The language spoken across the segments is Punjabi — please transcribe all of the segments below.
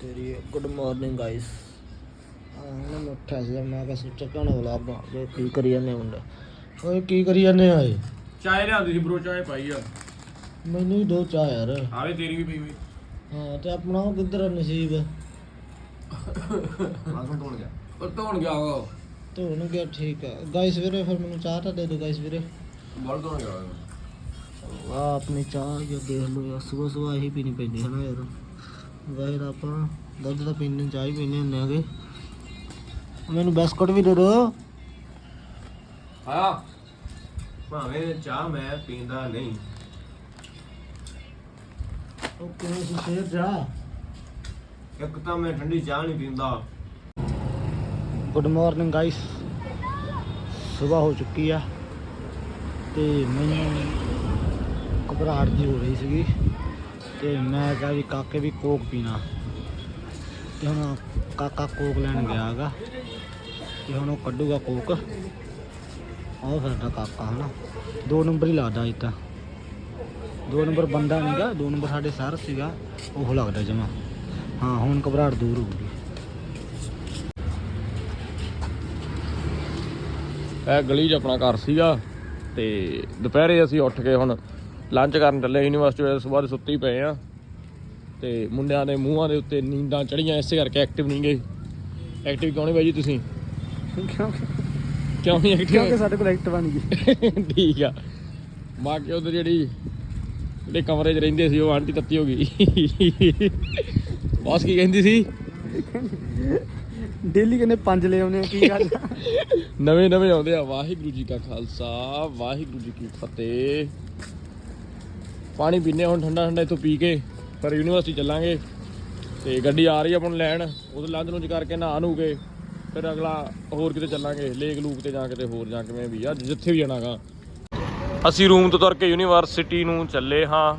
ਤੇਰੀ ਗੁੱਡ ਮਾਰਨਿੰਗ ਗਾਇਸ ਹਾਂ ਮੈਂ ਉੱਠਿਆ ਸੀ ਮੈਂ ਕਿਹਾ ਸੋਚਿਆ ਕਿਉਂ ਵਲੌਗ ਬਣਾ। ਜੇ ਕੀ ਕਰੀ ਜਾਂਦੇ ਮੁੰਡੇ? ਓਏ ਕੀ ਕਰੀ ਜਾਂਦੇ ਆ ਇਹ? ਚਾਹ ਲਿਆਂਦੀ ਸੀ ਬਰੋ ਚਾਹ ਪਾਈ ਆ। ਮੈਨੂੰ ਵੀ ਦੋ ਚਾਹ ਯਾਰ। ਆਵੇ ਤੇਰੀ ਵੀ ਪਈ ਹੋਈ। ਹਾਂ ਤੇ ਆਪਣਾ ਉਹ ਕਿੱਧਰ ਆ ਨਸੀਬ? ਆਸਮ ਧੋਣ ਗਿਆ। ਉਹ ਧੋਣ ਗਿਆ ਉਹ ਧੋਣ ਗਿਆ ਠੀਕ ਆ। ਗਾਇਸ ਵੀਰੇ ਫਿਰ ਮੈਨੂੰ ਚਾਹ ਤਾਂ ਦੇ ਦਿਓ ਗਾਇਸ ਵੀਰੇ। ਬੋਲ ਧੋਣ ਗਿਆ ਆ ਆਪਣੀ ਚਾਹ ਜੋ ਦੇਖ ਲਓ। ਯਾਰ ਸਵੇਰ ਸਵੇਰ ਇਹੀ ਪੀਣੀ ਪੈਂਦੀ ਹੈ ਨਾ ਯਾਰ। ਗਾਇਰ ਆਪਾਂ ਦੁੱਧ ਤਾਂ ਪੀਣੇ ਚਾਹ ਪੀਣੇ ਹੁੰਦੇ ਆਗੇ ਮੈਨੂੰ ਬਿਸਕੁਟ ਵੀ ਦੇ ਦਿਓ। ਹਾਂ। ਭਾਵੇਂ ਚਾਹ ਮੈਂ ਪੀਂਦਾ ਨਹੀਂ। ਉਹ ਕਿਵੇਂ ਸੀ ਸ਼ੇਰ ਜਾ ਇੱਕ ਤਾਂ ਮੈਂ ਠੰਡੀ ਚਾਹ ਨਹੀਂ ਪੀਂਦਾ। ਗੁੱਡ ਮਾਰਨਿੰਗ ਗਾਇਸ ਸਵੇਰ ਹੋ ਚੁੱਕੀ ਆ। ਤੇ ਮੈਨੂੰ ਘਬਰਾਹਟ ਜੀ ਹੋ ਰਹੀ ਸੀਗੀ। ਤੇ ਮੈਂ ਕਿਹਾ ਵੀ ਕਾਕੇ ਵੀ ਕੋਕ ਪੀਣਾ। ਤੇ ਹੁਣ ਕਾਕਾ ਕੋਕ ਲੈਣ ਗਿਆ ਹੈਗਾ। ਤੇ ਹੁਣ ਉਹ ਕੱਢੂਗਾ ਕੋਕ। ਆਹ ਫਿਰਦਾ ਕਾਕਾ ਹਨਾ। ਦੋ ਨੰਬਰ ਹੀ ਲੱਗਦਾ ਇਹ ਤਾਂ। ਦੋ ਨੰਬਰ ਬੰਦਾ ਨਹੀਂਗਾ, ਦੋ ਨੰਬਰ ਸਾਡੇ ਸਰ ਸੀਗਾ, ਉਹ ਲੱਗਦਾ ਜਮਾ। ਹਾਂ, ਹੁਣ ਘਬਰਾਹਟ ਦੂਰ ਹੋ ਗਈ। ਇਹ ਗਲੀ 'ਚ ਆਪਣਾ ਘਰ ਸੀਗਾ ਤੇ ਦੁਪਹਿਰੇ ਅਸੀਂ ਉੱਠ ਕੇ ਹੁਣ ਲੰਚ ਕਰਨ ਚੱਲੇ ਯੂਨੀਵਰਸਿਟੀ ਵਿੱਚ ਸਵੇਰ ਸੁੱਤੇ ਪਏ ਆ। ਤੇ ਮੁੰਡਿਆਂ ਦੇ ਮੂੰਹਾਂ ਦੇ ਉੱਤੇ ਨੀਂਦਾਂ ਚੜੀਆਂ ਇਸੇ ਕਰਕੇ ਐਕਟਿਵ ਨਹੀਂ ਗਏ ਐਕਟਿਵ ਕਿਉਂ ਨਹੀਂ ਬਾਈ ਜੀ ਤੁਸੀਂ? ਕਿਉਂ ਨਹੀਂ ਐਕਟਿਵ ਸਾਡੇ ਕੋਲ ਐਕਟ ਬਣ ਗਈ ਠੀਕ ਆ। ਬਾਕੀ ਉਹਦੇ ਜਿਹੜੀ ਜਿਹੜੇ ਕਮਰੇ 'ਚ ਰਹਿੰਦੇ ਸੀ ਉਹ ਆਂਟੀ ਤੱਤੀ ਹੋ ਗਈ। ਬੌਸ ਕੀ ਕਹਿੰਦੀ ਸੀ? ਡੇਲੀ ਕਹਿੰਦੇ ਪੰਜ ਲੈ ਆਉਨੇ ਆ ਕੀ ਗੱਲ ਨਵੇਂ ਨਵੇਂ ਆਉਂਦੇ ਆ। ਵਾਹਿਗੁਰੂ ਜੀ ਕਾ ਖਾਲਸਾ ਵਾਹਿਗੁਰੂ ਜੀ ਕੀ ਫਤਿਹ। ਪਾਣੀ ਪੀਨੇ ਹੁਣ ਠੰਡਾ ਠੰਡਾ ਇੱਥੋਂ ਪੀ ਕੇ ਫਿਰ ਯੂਨੀਵਰਸਿਟੀ ਚੱਲਾਂਗੇ। ਤੇ ਗੱਡੀ ਆ ਰਹੀ ਆ ਆਪਾਂ ਨੂੰ ਲੈਣ ਉਹਦੇ ਲੰਚ ਲੁੰਚ ਕਰਕੇ ਨਹਾ ਨੂੰ ਕੇ ਫਿਰ ਅਗਲਾ ਹੋਰ ਕਿਤੇ ਚੱਲਾਂਗੇ, ਲੇਕ ਲੂਕ ਤੇ ਜਾਂ ਕਿਤੇ ਹੋਰ ਜਾਂ ਕਿਵੇਂ ਵੀ ਆ, ਜਿੱਥੇ ਵੀ ਜਾਣਾਗਾ। ਅਸੀਂ ਰੂਮ ਤੋਂ ਤੁਰ ਕੇ ਯੂਨੀਵਰਸਿਟੀ ਨੂੰ ਚੱਲੇ ਹਾਂ।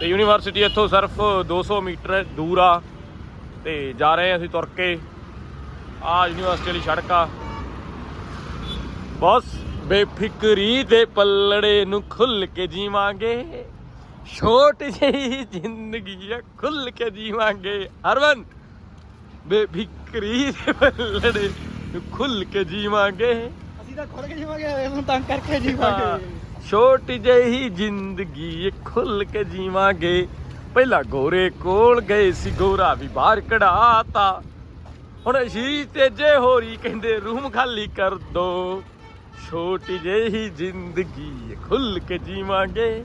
ਤੇ ਯੂਨੀਵਰਸਿਟੀ ਇੱਥੋਂ ਸਿਰਫ 200 ਮੀਟਰ ਦੂਰ ਆ। ਤੇ ਜਾ ਰਹੇ ਅਸੀਂ ਤੁਰ ਕੇ। ਆ ਯੂਨੀਵਰਸਿਟੀ ਵਾਲੀ ਸੜਕ ਆ। ਬਸ। ਬੇਫਿਕਰੀ ਦੇ ਪੱਲੜੇ ਨੂੰ ਖੁੱਲ ਕੇ ਜੀਵਾਂਗੇ। ਛੋਟ ਜਿਹੀ ਜ਼ਿੰਦਗੀ ਆ ਖੁੱਲ ਕੇ ਜੀਵਾਂਗੇ। ਹਰਮਨ ਬੇਫਿਕਰੀ ਦੇ ਪੱਲੜੇ ਨੂੰ ਖੁੱਲ ਕੇ ਜੀਵਾਂਗੇ। ਅਸੀਂ ਤਾਂ ਖੁੱਲ ਕੇ ਜੀਵਾਂਗੇ ਇਹਨੂੰ ਤੰਗ ਕਰਕੇ ਜੀਵਾਂਗੇ। ਛੋਟੀ ਜਿਹੀ ਜ਼ਿੰਦਗੀ ਖੁੱਲ ਕੇ ਜੀਵਾਂਗੇ। ਪਹਿਲਾਂ ਗੋਰੇ ਕੋਲ ਗਏ ਸੀ ਗੋਰਾ ਵੀ ਬਾਹਰ ਕਢਾਤਾ। ਹੁਣ ਸ਼ੀਸ਼ ਤੇ ਜੇ ਹੋਰੀ ਕਹਿੰਦੇ ਰੂਮ ਖਾਲੀ ਕਰ ਦੋ। ਛੋਟੀ ਜਿਹੀ ਜ਼ਿੰਦਗੀ ਖੁੱਲ ਕੇ ਜੀਵਾਂਗੇ।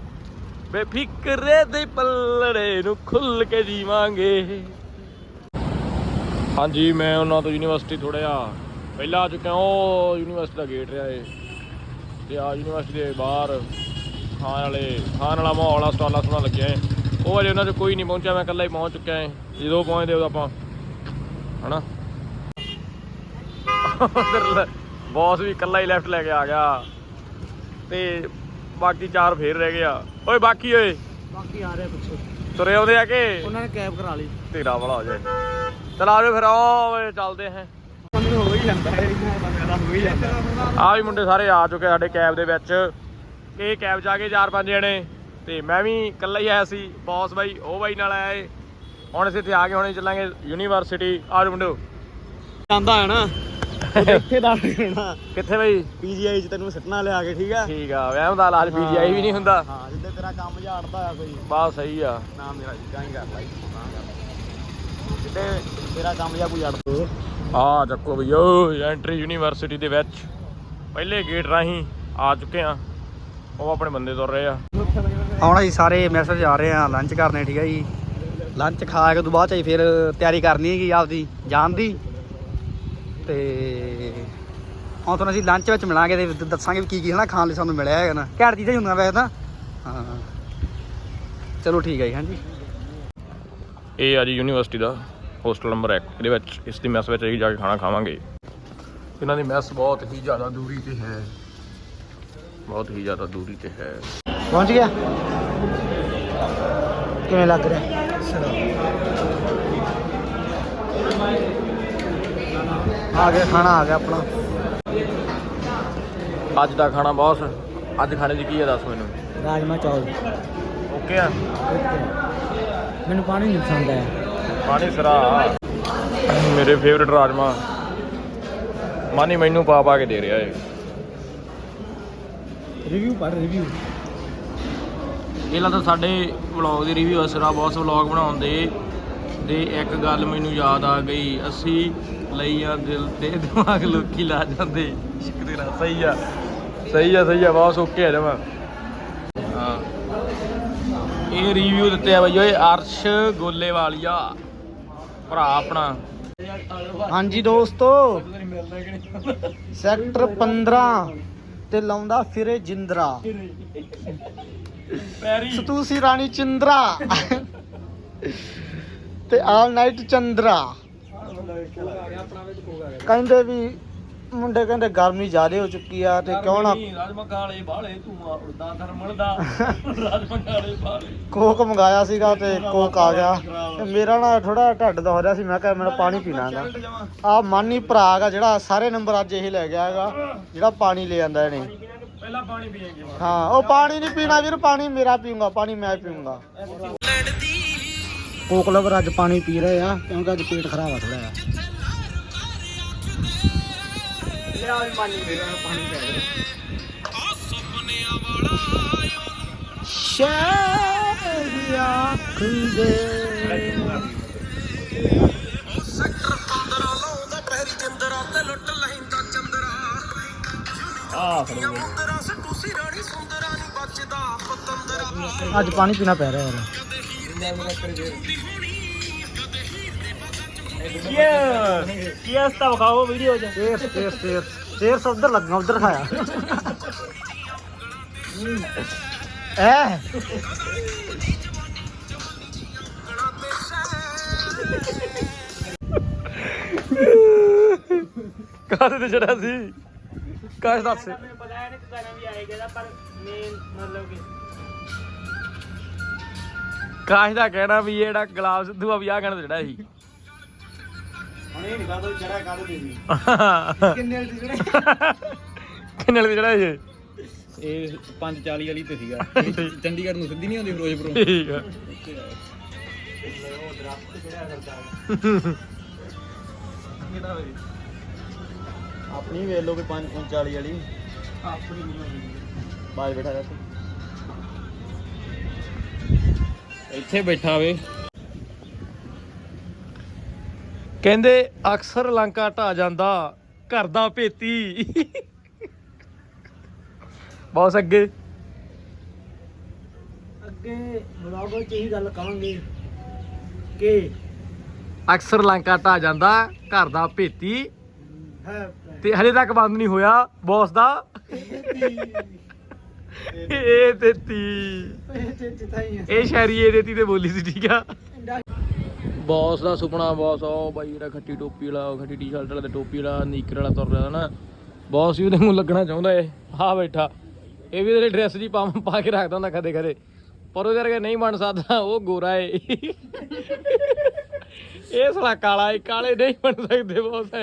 ਬੇਫਿਕਰੇ ਦੇ ਪੱਲੜੇ ਨੂੰ ਖੁੱਲ ਕੇ ਜੀਵਾਂਗੇ। ਹਾਂਜੀ, ਮੈਂ ਉਹਨਾਂ ਤੋਂ ਯੂਨੀਵਰਸਿਟੀ ਥੋੜਾ ਜਿਹਾ ਪਹਿਲਾਂ ਆ ਚੁੱਕਿਆ। ਉਹ ਯੂਨੀਵਰਸਿਟੀ ਦਾ ਗੇਟ ਰਿਹਾ ਏ। ਤੇ ਆ ਯੂਨੀਵਰਸਿਟੀ ਦੇ ਬਾਹਰ ਖਾਣ ਵਾਲੇ, ਖਾਣ ਵਾਲਾ ਮਾਹੌਲ ਆ, ਸਟਾਲਾਂ ਸੋਣਾ ਲੱਗਿਆ ਏ। ਉਹ ਅਜੇ ਉਹਨਾਂ 'ਚ ਕੋਈ ਨਹੀਂ ਪਹੁੰਚਿਆ, ਮੈਂ ਇਕੱਲਾ ਹੀ ਪਹੁੰਚ ਚੁੱਕਿਆ ਏ। ਜਦੋਂ ਪਹੁੰਚਦੇ ਉਦੋਂ ਆਪਾਂ, ਹਨਾ? ਬੌਸ ਵੀ ਇਕੱਲਾ ਹੀ ਲੈਫਟ ਲੈ ਕੇ ਆ ਗਿਆ। ਤੇ ਬਾਕੀ ਚਾਰ ਫੇਰ ਰਹਿ ਗਏ ਆ। ਓਏ ਬਾਕੀ ਓਏ। ਬਾਕੀ ਆ ਰਿਹਾ ਪਿੱਛੇ। ਤੁਰੇ ਆਉਂਦੇ ਆ ਕਿ? ਉਹਨਾਂ ਨੇ ਕੈਬ ਕਰਾ ਲਈ। ਤੇਰਾ ਵਾਲਾ ਹੋ ਜਾਏ। ਚਲ ਆ ਜਾਓ ਫਿਰ ਆਓ ਚੱਲਦੇ ਹਾਂ। ਆ ਵੀ ਮੁੰਡੇ ਸਾਰੇ ਆ ਚੁੱਕੇ ਸਾਡੇ ਕੈਬ ਦੇ ਵਿੱਚ। ਇਹ ਕੈਬ ਆ ਗਏ ਚਾਰ ਪੰਜ ਜਣੇ। ਤੇ ਮੈਂ ਵੀ ਇਕੱਲਾ ਹੀ ਆਇਆ ਸੀ ਬੌਸ ਬਾਈ ਉਹ ਬਾਈ ਨਾਲ ਆਇਆ ਏ। ਹੁਣ ਅਸੀਂ ਇੱਥੇ ਆ ਕੇ ਹੁਣੇ ਚੱਲਾਂਗੇ ਯੂਨੀਵਰਸਿਟੀ। ਆ ਜਾਓ ਮੁੰਡਿਓ। ਜਾਂਦਾ ਹੈ ਨਾ। ਇੱਥੇ ਦਾ ਰਹਿਣਾ ਕਿੱਥੇ ਬਈ? ਪੀਜੀਆਈ ਚ ਤੈਨੂੰ ਸੱਟਣਾ ਲਿਆ ਕੇ ਠੀਕ ਆ? ਠੀਕ ਆ ਵਹਿਮ ਦਾ ਇਲਾਜ ਪੀਜੀਆਈ ਵੀ ਨਹੀਂ ਹੁੰਦਾ। ਹਾਂ ਜਿੱਦੇ ਤੇਰਾ ਕੰਮ ਝਾੜਦਾ ਆ ਕੋਈ। ਬਸ ਸਹੀ ਆ। ਨਾ ਮੇਰਾ ਜਿੱਦਾਂ ਹੀ ਕਰਦਾ ਜਿੱਦੇ ਤੇਰਾ ਕੰਮ ਜਾਂ ਕੋਈ ਅੜਦਾ ਆ ਚੱਕੋ ਬਈਓ ਐਂਟਰੀ ਯੂਨੀਵਰਸਿਟੀ ਦੇ ਵਿੱਚ ਪਹਿਲੇ ਗੇਟ ਰਾਹੀਂ ਆ ਚੁੱਕੇ ਆ। ਉਹ ਆਪਣੇ ਬੰਦੇ ਤੁਰ ਰਹੇ ਆ। ਹੁਣ ਅਸੀਂ ਸਾਰੇ ਮੈਸੇਜ ਆ ਰਹੇ ਆ ਲੰਚ ਕਰਨੇ ਠੀਕ ਹੈ ਜੀ। ਲੰਚ ਖਾ ਕੇ ਤੋਂ ਬਾਅਦ ਚ ਫਿਰ ਤਿਆਰੀ ਕਰਨੀ ਹੈਗੀ ਆਪਦੀ ਜਾਣ ਦੀ। ਤੇ ਹੁਣ ਤੁਹਾਨੂੰ ਅਸੀਂ ਲੰਚ ਵਿੱਚ ਮਿਲਾਂਗੇ ਤੇ ਦੱਸਾਂਗੇ ਵੀ ਕੀ ਕੀ ਹਨਾ ਖਾਣ ਲਈ ਸਾਨੂੰ ਮਿਲਿਆ ਹੈਗਾ ਨਾ। ਘੈਂਟ ਚੀਜ਼ਾਂ ਹੀ ਹੁੰਦੀਆਂ ਵੈਸੇ ਤਾਂ। ਹਾਂ। ਚਲੋ ਠੀਕ ਹੈ ਜੀ ਹਾਂਜੀ। ਇਹ ਆ ਜੀ ਯੂਨੀਵਰਸਿਟੀ ਦਾ ਹੋਸਟਲ ਨੰਬਰ 1 ਇਹਦੇ ਵਿੱਚ ਇਸ ਦੀ ਮੈਸ ਵਿੱਚ ਅਸੀਂ ਜਾ ਕੇ ਖਾਣਾ ਖਾਵਾਂਗੇ। ਇਹਨਾਂ ਦੀ ਮੈਸ ਬਹੁਤ ਹੀ ਜ਼ਿਆਦਾ ਦੂਰੀ ਤੇ ਹੈ। ਬਹੁਤ ਹੀ ਜ਼ਿਆਦਾ ਦੂਰੀ ਤੇ ਹੈ। ਪਹੁੰਚ ਗਿਆ? ਕਿਵੇਂ ਲੱਗ ਰਿਹਾ? ਆ ਗਿਆ ਖਾਣਾ ਆ ਗਿਆ ਆਪਣਾ। ਅੱਜ ਦਾ ਖਾਣਾ ਬਹੁਤ ਅੱਜ ਖਾਣੇ 'ਚ ਕੀ ਹੈ ਦੱਸ ਮੈਨੂੰ? ਰਾਜਮਾ ਚੌਲ। ਓਕੇ ਆ? ਮੈਨੂੰ ਪਾਣੀ ਨਹੀਂ ਪਸੰਦ ਆਇਆ। ਮਾਨੀ ਸਰਾ। ਮੇਰੇ ਫੇਵਰਿਟ ਰਾਜਮਾ। ਮਾਨੀ ਮੈਨੂੰ ਪਾ ਪਾ ਕੇ ਦੇ ਰਿਹਾ ਏ ਰਿਵਿਊ ਪੜ ਰਿਵਿਊ ਇਹ ਤਾਂ ਸਾਡੇ ਵਲੌਗ ਦੀ ਰਿਵਿਊ ਅਸਰਾ ਬੌਸ ਵਲੌਗ ਬਣਾਉਂਦੇ ਦੇ। ਇੱਕ ਗੱਲ ਮੈਨੂੰ ਯਾਦ ਆ ਗਈ ਅਸੀਂ ਲਈ ਆ ਦਿਲ ਤੇ ਦਿਮਾਗ ਲੋਕੀ ਲਾ ਜਾਂਦੇ। ਸ਼ੁਕਰ ਸਹੀ ਆ। ਸਹੀ ਆ ਸਹੀ ਆ ਬੌਸ ਓਕੇ ਆ ਜਮਾ। ਹਾਂ। ਇਹ ਰਿਵਿਊ ਦਿੱਤੇ ਆ ਬਈ ਓਏ ਅਰਸ਼ ਗੋਲੇਵਾਲੀਆ। ਭਰਾ ਆਪਣਾ। ਹਾਂਜੀ ਦੋਸਤੋ ਸੈਕਟਰ 15 ਤੇ ਲਾਉਂਦਾ ਫਿਰੇ ਜਿੰਦਰਾ। ਪੈਰੀ। ਸਤੂਸੀ ਰਾਣੀ ਚੰਦਰਾ। ਤੇ ਆਲ ਨਾਈਟ ਚੰਦਰਾ। ਕਹਿੰਦੇ ਵੀ ਮੁੰਡੇ ਕਹਿੰਦੇ ਗਰਮੀ ਜ਼ਿਆਦੇ ਹੋ ਚੁੱਕੀ ਆ ਤੇ ਕਿਉਂ ਨਾ ਬਾਲੇ ਉੜਦਾ ਧਰਮਲ ਦਾ। ਬਾਲੇ ਕੋਕ ਮੰਗਾਇਆ ਸੀਗਾ ਤੇ ਕੋਕ ਆ ਗਿਆ। ਤੇ ਮੇਰਾ ਨਾ ਥੋੜਾ ਢੱਡ ਦਾ ਹੋ ਰਿਹਾ ਸੀ ਮੈਂ ਕਿਹਾ ਮੇਰਾ ਪਾਣੀ ਪੀਣਾ ਹੈਗਾ। ਆ ਮਾਨੀ ਭਰਾ ਹੈਗਾ ਜਿਹੜਾ ਸਾਰੇ ਨੰਬਰ ਅੱਜ ਇਹ ਲੈ ਗਿਆ ਹੈਗਾ ਜਿਹੜਾ ਪਾਣੀ ਲੈ ਆਂਦਾ ਇਹਨੇ। ਪਹਿਲਾਂ ਪਾਣੀ ਪੀਏਗੇ ਹਾਂ ਉਹ ਪਾਣੀ ਨਹੀਂ ਪੀਣਾ ਵੀਰ ਪਾਣੀ ਮੇਰਾ ਪੀਊਂਗਾ ਪਾਣੀ ਮੈਂ ਪੀਊਂਗਾ। ਕੋਕ ਲਵਰ ਅੱਜ ਪਾਣੀ ਪੀ ਰਹੇ ਆ ਕਿਉਂਕਿ ਅੱਜ ਪੇਟ ਖਰਾਬ ਆ ਥੋੜਾ ਲਿਆ ਵੀ ਪਾਣੀ ਪੈ ਆ ਅੱਜ ਪਾਣੀ ਪੀਣਾ ਪੈ ਰਿਹਾ ਯਾਰ। ਕੀ ਕੀ ਹਸਤਾ ਵਿਖਾਓ ਵੀਡੀਓ 'ਚ? ਸਭ ਉਧਰ ਲੱਗਣਾ ਉਧਰ ਖਾਇਆ। ਐ? ਕਾਹਦੇ ਤੇ ਚੜਾ ਸੀ? ਕਾਸ਼ ਦੱਸ। ਪਤਾ ਨਹੀਂ ਕਿਦਾਂ ਵੀ ਆਏਗਾ ਪਰ ਮੇਨ ਮਤਲਬ ਕਿ ਕਾਸ਼ ਦਾ ਕਹਿਣਾ ਵੀ ਇਹ ਜਿਹੜਾ ਗੁਲਾਬ ਸਿੱਧੂ ਆ ਵੀ ਆ ਤੇ ਚੜਾ ਸੀ। ਹੁਣ ਇਹ ਨਹੀਂ ਚੜਾ ਕਾਹਦੇ ਤੇ ਸੀ। ਕਿੰਨੇ ਦੀ ਚੜਾ ਕਿੰਨੇ ਵਾਲੇ ਤੇ ਚੜਾ ਸੀ? ਇਹ 540 ਵਾਲੀ ਤੇ ਸੀਗਾ। ਚੰਡੀਗੜ੍ਹ ਨੂੰ ਸਿੱਧੀ ਨਹੀਂ ਆਉਂਦੀ ਫਿਰੋਜ਼ਪੁਰੋਂ। ਠੀਕ ਆ। ਆਪਣੀ ਵੇਖ ਲਓ ਕਿ 540 ਵਾਲੀ। ਆਪਣੀ ਨਹੀਂ ਆਉਂਦੀ। ਬਾਜ ਬੈਠਾ ਰਹਿ ਇੱਥੇ ਬੈਠਾ ਵੇ। ਕਹਿੰਦੇ ਅਕਸਰ ਲੰਕਾ ਢਾ ਜਾਂਦਾ ਘਰ ਦਾ ਭੇਤੀ। ਬਹੁਤ ਅੱਗੇ। ਅੱਗੇ ਵਲੌਗ ਵਿੱਚ ਇਹੀ ਗੱਲ ਕਹਾਂਗੇ ਕਿ ਅਕਸਰ ਲੰਕਾ ਢਾ ਜਾਂਦਾ ਘਰ ਦਾ ਭੇਤੀ। ਹੈ। ਤੇ ਹਲੇ ਤੱਕ ਬੰਦ ਨਹੀਂ ਹੋਇਆ ਬੌਸ ਦਾ। ਇਹ ਤੇਤੀ ਇਹ ਸ਼ਾਇਰੀ ਇਹ ਦੇਤੀ ਤੇ ਬੋਲੀ ਸੀ ਠੀਕ ਆ? ਬੌਸ ਦਾ ਸੁਪਨਾ ਬੌਸ ਉਹ ਬਾਈ ਜਿਹੜਾ ਖੱਟੀ ਟੋਪੀ ਵਾਲਾ ਉਹ ਖੱਟੀ ਟੀ-ਸ਼ਰਟ ਵਾਲਾ ਤੇ ਟੋਪੀ ਵਾਲਾ ਨੀਕਰ ਵਾਲਾ ਤੁਰ ਰਿਹਾ ਨਾ। ਬੌਸ ਵੀ ਉਹਦੇ ਮੂੰਹ ਲੱਗਣਾ ਚਾਹੁੰਦਾ ਏ। ਆ ਬੈਠਾ। ਇਹ ਵੀ ਤੇਰੇ ਡਰੈਸ ਜੀ ਪਾ ਪਾ ਕੇ ਰੱਖਦਾ ਹੁੰਦਾ ਕਦੇ ਕਦੇ ਪਰ ਉਹਦੇ ਕਰਕੇ ਨਹੀਂ ਬਣ ਸਕਦਾ ਉਹ ਗੋਰਾ ਏ। ਇਹ ਸਾਲਾ ਕਾਲਾ ਏ ਕਾਲੇ ਨਹੀਂ ਬਣ ਸਕਦੇ ਬੌਸ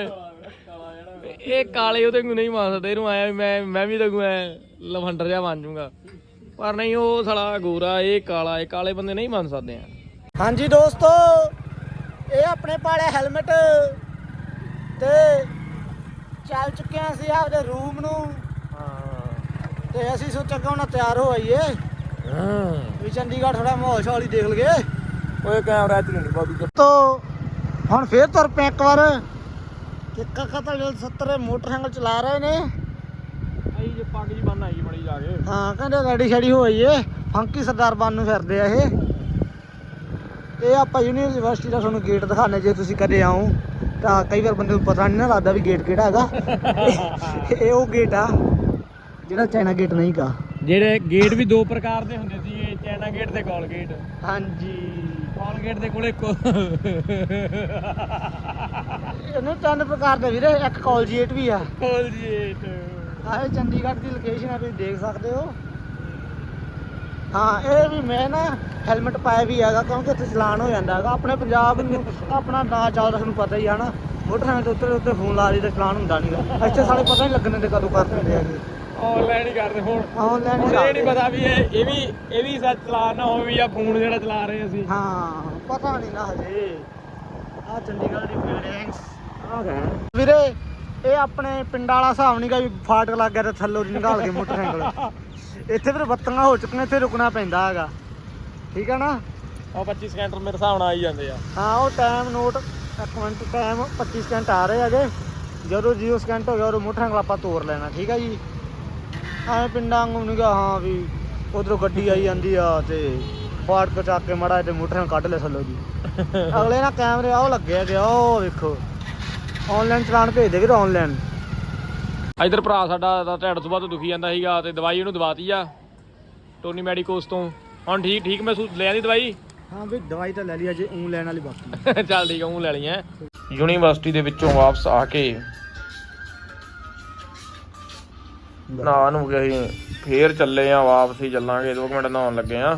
ਇਹ ਕਾਲੇ ਉਹਦੇ ਨੂੰ ਨਹੀਂ ਮੰਨ ਸਕਦੇ ਇਹਨੂੰ ਆਇਆ ਮੈਂ ਮੈਂ ਵੀ ਤਗੂ ਐ। ਲਵੰਡਰ ਜਿਹਾ ਬਣ ਜਾਊਗਾ। ਪਰ ਨਹੀਂ ਉਹ ਸਾਲਾ ਗੋਰਾ ਇਹ ਕਾਲਾ ਇਹ ਕਾਲੇ ਬੰਦੇ ਨਹੀਂ ਮੰਨ ਸਕਦੇ ਆ। ਹਾਂਜੀ ਦੋਸਤੋ ਇਹ ਆਪਣੇ ਪਾਲੇ ਹੈਲਮਟ ਤੇ ਚੱਲ ਚੁੱਕੇ ਹਾਂ ਅਸੀਂ ਆਪਦੇ ਰੂਮ ਨੂੰ। ਤੇ ਅਸੀਂ ਸੋਚਿਆ ਕਿ ਹੁਣ ਤਿਆਰ ਹੋ ਆਈਏ। ਵੀ ਚੰਡੀਗੜ੍ਹ ਥੋੜਾ ਮਾਹੌਲ ਸ਼ੌਲ ਹੀ ਦੇਖ ਲਈਏ। ਓਏ ਕੈਮਰਾ ਇੱਥੇ ਨਹੀਂ ਬਾਬੀ ਤੋ ਹੁਣ ਫੇਰ ਤੁਰ ਪਏ ਇੱਕ ਵਾਰ। ਕਾਕਾ ਜਲ 70 ਮੋਟਰਸਾਈਕਲ ਚਲਾ ਰਹੇ ਨੇ ਆਈ ਜੇ ਪੱਗ ਜੀ ਬੰਨ ਆਈ ਬੜੀ ਜਾ ਕੇ। ਹਾਂ ਕਹਿੰਦੇ ਰੈਡੀ ਸ਼ੈਡੀ ਹੋ ਆਈਏ। ਫੰਕੀ ਸਰਦਾਰ ਬਣ ਨੂੰ ਫਿਰਦੇ ਆ ਇਹ। ਇਹ ਆਪਾਂ ਯੂਨੀਵਰਸਿਟੀ ਦਾ ਤੁਹਾਨੂੰ ਗੇਟ ਦਿਖਾਣੇ ਜੇ ਤੁਸੀਂ ਕਦੇ ਆਓ ਤਾਂ ਕਈ ਵਾਰ ਬੰਦੇ ਨੂੰ ਪਤਾ ਨਹੀਂ ਨਾ ਲੱਗਦਾ ਵੀ ਗੇਟ ਕਿਹੜਾ ਹੈਗਾ। ਇਹ- ਇਹ ਉਹ ਗੇਟ ਆ ਜਿਹੜਾ ਚਾਈਨਾ ਗੇਟ ਨਹੀਂ ਗਾ। ਜਿਹੜੇ ਗੇਟ ਵੀ ਦੋ ਪ੍ਰਕਾਰ ਦੇ ਹੁੰਦੇ ਸੀ ਚਾਈਨਾ ਗੇਟ ਤੇ ਕਾਲ ਗੇਟ ਹਾਂਜੀ। ਕਾਲ ਗੇਟ ਦੇ ਕੋਲੇ ਕੋ ਇਹਨੇ ਤਿੰਨ ਪ੍ਰਕਾਰ ਦੇ ਵੀਰੇ ਇੱਕ ਕਾਲਜੀਏਟ ਵੀ ਆ। ਕਾਲ ਗੇਟ ਆਹ ਚੰਡੀਗੜ੍ਹ ਦੀ ਲੋਕੇਸ਼ਨ ਆ ਤੁਸੀਂ ਦੇਖ ਸਕਦੇ ਹੋ। ਹਾਂ ਇਹ ਵੀ ਮੈਂ ਨਾ ਹੈਲਮਟ ਪਾਇਆ ਵੀ ਹੈਗਾ ਕਿਉਂਕਿ ਇੱਥੇ ਚਲਾਨ ਹੋ ਜਾਂਦਾ ਹੈਗਾ। ਆਪਣੇ ਪੰਜਾਬ ਨੂੰ ਆਪਣਾ ਨਾਂ ਚੱਲਦਾ ਤੁਹਾਨੂੰ ਪਤਾ ਹੀ ਆ ਨਾ। ਮੋਟਰਸਾਈਕਲ ਦੇ ਉੱਤੇ ਉੱਤੇ ਫੋਨ ਲਾ ਲਈ ਤਾਂ ਚਲਾਨ ਹੁੰਦਾ ਨਹੀਂਗਾ ਇੱਥੇ ਸਾਲੇ ਪਤਾ ਨਹੀਂ ਲੱਗਣੇ ਤੇ ਕਦੋਂ ਕਰ ਦਿੰਦੇ ਹੈਗੇ ਆਨਲਾਈਨ ਹੀ ਕਰਦੇ ਹੁਣ ਆਨਲਾਈਨ ਹੁਣ ਇਹ ਨਹੀਂ ਪਤਾ ਵੀ ਇਹ ਇਹ ਵੀ ਇਹ ਵੀ ਸੱਚ ਚਲਾ ਨਾ ਹੋਵੇ ਜਾਂ ਫੋਨ ਜਿਹੜਾ ਚਲਾ ਰਹੇ ਅਸੀਂ। ਹਾਂ ਪਤਾ ਨਹੀਂ ਨਾ ਹਜੇ। ਆ ਚੰਡੀਗੜ੍ਹ ਦੀ ਬਿਲਡਿੰਗਸ ਆ ਗਏ ਵੀਰੇ ਇਹ ਆਪਣੇ ਪਿੰਡਾਂ ਵਾਲਾ ਹਿਸਾਬ ਨਹੀਂ ਗਾ ਵੀ ਫਾਟਕ ਲੱਗ ਗਿਆ ਤੇ ਥੱਲੋਂ ਦੀ ਨਿਕਾਲ ਕੇ ਮੋਟਰਸਾਈਕਲ। ਇੱਥੇ ਫਿਰ ਬੱਤੀਆਂ ਹੋ ਚੁੱਕੀਆਂ ਇੱਥੇ ਰੁਕਣਾ ਪੈਂਦਾ ਹੈਗਾ। ਠੀਕ ਹੈ ਨਾ? ਉਹ 25 ਸਕਿੰਟ ਮੇਰੇ ਹਿਸਾਬ ਨਾਲ ਆਈ ਜਾਂਦੇ ਆ। ਹਾਂ ਉਹ ਟਾਈਮ ਨੋਟ ਇੱਕ ਮਿੰਟ ਟਾਈਮ 25 ਸਕਿੰਟ ਆ ਰਹੇ ਹੈਗੇ। ਜਦੋਂ 0 ਸਕਿੰਟ ਹੋ ਗਿਆ ਉਹ ਮੋਟਰਸਾਈਕਲ ਆਪਾਂ ਤੋੜ ਲੈਣਾ ਠੀਕ ਹੈ ਜੀ? ਐਵੇਂ ਪਿੰਡਾਂ ਨੀ ਗਾ ਹਾਂ ਵੀ ਉਧਰੋਂ ਗੱਡੀ ਆਈ ਜਾਂਦੀ ਆ ਤੇ ਫਾਟਕ ਚੱਕ ਕੇ ਮੜਾ ਤੇ ਮੋਟਰਸਾਈਕਲ ਕੱਢ ਲੈ ਥੱਲੋਂ ਜੀ ਅਗਲੇ ਨਾ ਕੈਮਰੇ ਆਹ ਲੱਗੇ ਹੈਗੇ ਉਹ ਵੇਖੋ। ਆਨਲਾਈਨ ਚਲਾਨ ਭੇਜ ਦੇ ਵੀਰ ਆਨਲਾਈਨ ਇਧਰ ਭਰਾ ਸਾਡਾ ਦਾ ਢਿੱਡ ਤੋਂ ਬਾਅਦ ਦੁਖੀ ਜਾਂਦਾ ਸੀਗਾ ਤੇ ਦਵਾਈ ਉਹਨੂੰ ਦਵਾਤੀ ਆ ਟੋਨੀ ਮੈਡੀਕੋਸ ਤੋਂ। ਹੁਣ ਠੀਕ ਠੀਕ ਮਹਿਸੂਸ ਲੈ ਆਂਦੀ ਦਵਾਈ? ਹਾਂ ਵੀ ਦਵਾਈ ਤਾਂ ਲੈ ਲਈ ਅਜੇ ਊਂ ਲੈਣ ਵਾਲੀ ਬਾਕੀ। ਚੱਲ ਠੀਕ ਉਹ ਲੈ ਲਈਆਂ ਯੂਨੀਵਰਸਿਟੀ ਦੇ ਵਿੱਚੋਂ ਵਾਪਸ ਆ ਕੇ ਨਾ ਨੂੰ ਗਏ ਫੇਰ ਚੱਲੇ ਆ ਵਾਪਸ ਹੀ ਚੱਲਾਂਗੇ। 2 ਮਿੰਟ ਨਹਾਉਣ ਲੱਗੇ ਆ।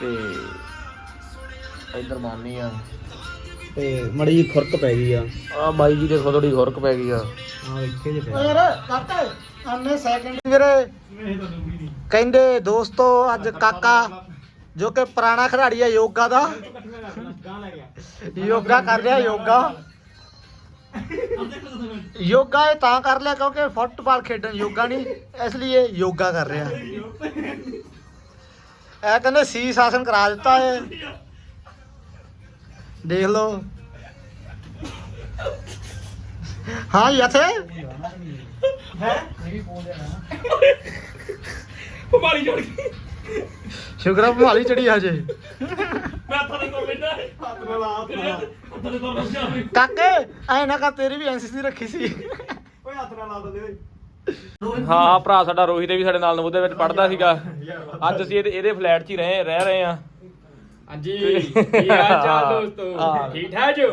ਤੇ ਇਧਰ ਮਾਨੀ ਆ। ਤੇ ਮੜੀ ਜੀ ਖੁਰਕ ਪੈ ਗਈ ਆ। ਆ ਬਾਈ ਜੀ ਦੇ ਥੋੜੀ ਖੁਰਕ ਪੈ ਗਈ ਆ। ਹਾਂ ਇੱਥੇ ਜੇ ਪੈ ਯਾਰ ਕਾਕਾ ਅੰਨੇ ਸੈਕਿੰਡ ਵੀਰੇ। ਕਹਿੰਦੇ ਦੋਸਤੋ ਅੱਜ ਕਾਕਾ ਜੋ ਕਿ ਪੁਰਾਣਾ ਖਿਡਾਰੀ ਹੈ ਯੋਗਾ ਦਾ। ਯੋਗਾ ਕਰ ਰਿਹਾ ਯੋਗਾ। ਯੋਗਾ ਇਹ ਤਾਂ ਕਰ ਲਿਆ ਕਿਉਂਕਿ ਫੁੱਟਬਾਲ ਖੇਡਣ ਯੋਗਾ ਨਹੀਂ ਇਸ ਲਈ ਇਹ ਯੋਗਾ ਕਰ ਰਿਹਾ। ਇਹ ਕਹਿੰਦੇ ਸੀਸ ਆਸਨ ਕਰਾ ਦਿੱਤਾ ਹੈ ਦੇਖ ਲਓ। ਹਾਂ ਯਥੇ ਬਾਲੀ ਚੜ ਗਈ। ਸ਼ੁਕਰ ਆ ਭਾਲੀ ਚੜੀ ਹਜੇ। ਮੈਂ ਤਾਂ ਨਹੀਂ ਕੋ ਬੈਠਾ ਹੱਥ ਨਾਲ ਆ ਹੱਥ ਨਾਲ ਤਾਂ ਰਸ ਜਾ ਕਾਕੇ ਐ ਨਾ ਕਰ ਤੇਰੀ ਵੀ ਐਨਸੀਸੀ ਰੱਖੀ ਸੀ। ਹਾਂ ਭਰਾ ਸਾਡਾ ਰੋਹਿਤ ਵੀ ਸਾਡੇ ਨਾਲ ਵਿੱਚ ਪੜਦਾ ਸੀਗਾ। ਅੱਜ ਅਸੀਂ ਇਹਦੇ ਇਹਦੇ ਫਲੈਟ 'ਚ ਹੀ ਰਹੇ ਰਹਿ ਰਹੇ ਆ ਹਾਂਜੀ। ਕੀ ਹਾਲ ਚਾਲ ਦੋਸਤੋ? ਹਾਂ। ਠੀਕ ਠਾਕ ਜੋ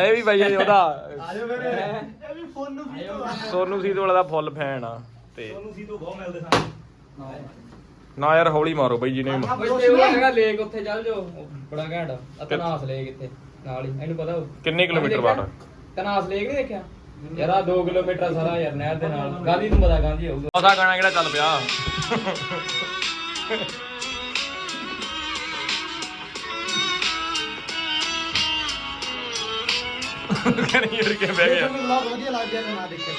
ਇਹ ਵੀ ਬਾਈ ਉਹਦਾ ਆਜੋ ਮੇਰੇ ਇਹ ਵੀ ਫੋਨ ਨੂੰ ਵੀ ਸੋਨੂ ਸੀਤ ਵਾਲਾ ਦਾ ਫੁੱਲ ਫੈਨ ਆ ਤੇ ਸੀ ਤੋਂ ਬਹੁਤ ਮਿਲਦੇ ਸਨ। ਨਾ। ਯਾਰ ਹੌਲੀ ਮਾਰੋ ਬਾਈ ਜੀ ਨੇ ਓਏ ਤੇ ਉਹ ਹੈਗਾ ਲੇਕ ਉੱਥੇ ਚੱਲ ਜਾਓ। ਉਹ ਬੜਾ ਘੈਂਟ ਆ। ਤਨਾਸ ਲੇਕ ਇੱਥੇ ਨਾਲ ਹੀ। ਇਹਨੂੰ ਪਤਾ ਹੋ ਕਿੰਨੇ ਕਿਲੋਮੀਟਰ ਬਾਅਦ ਤਨਾਸ ਲੇਕ ਨਹੀਂ ਦੇਖਿਆ? ਯਾਰ ਆ 2 ਕਿਲੋਮੀਟਰ ਸਾਰਾ ਯਾਰ ਨਹਿਰ ਦੇ ਨਾਲ। ਗਾਂਧੀ ਨੂੰ ਪਤਾ ਗਾਂਧੀ ਹੋਊਗਾ ਉਹਦਾ ਗਾਣਾ ਕਿਹੜਾ ਚੱਲ ਪਿਆ? ਕਹਿੰਦੀ ਯਾਰ ਕੇ ਬਹਿ ਗਿਆ। ਮੈਨੂੰ ਵਲੌਗ ਵਧੀਆ ਲੱਗ ਗਿਆ ਤਾਂ ਨਾ ਦੇਖਿਆ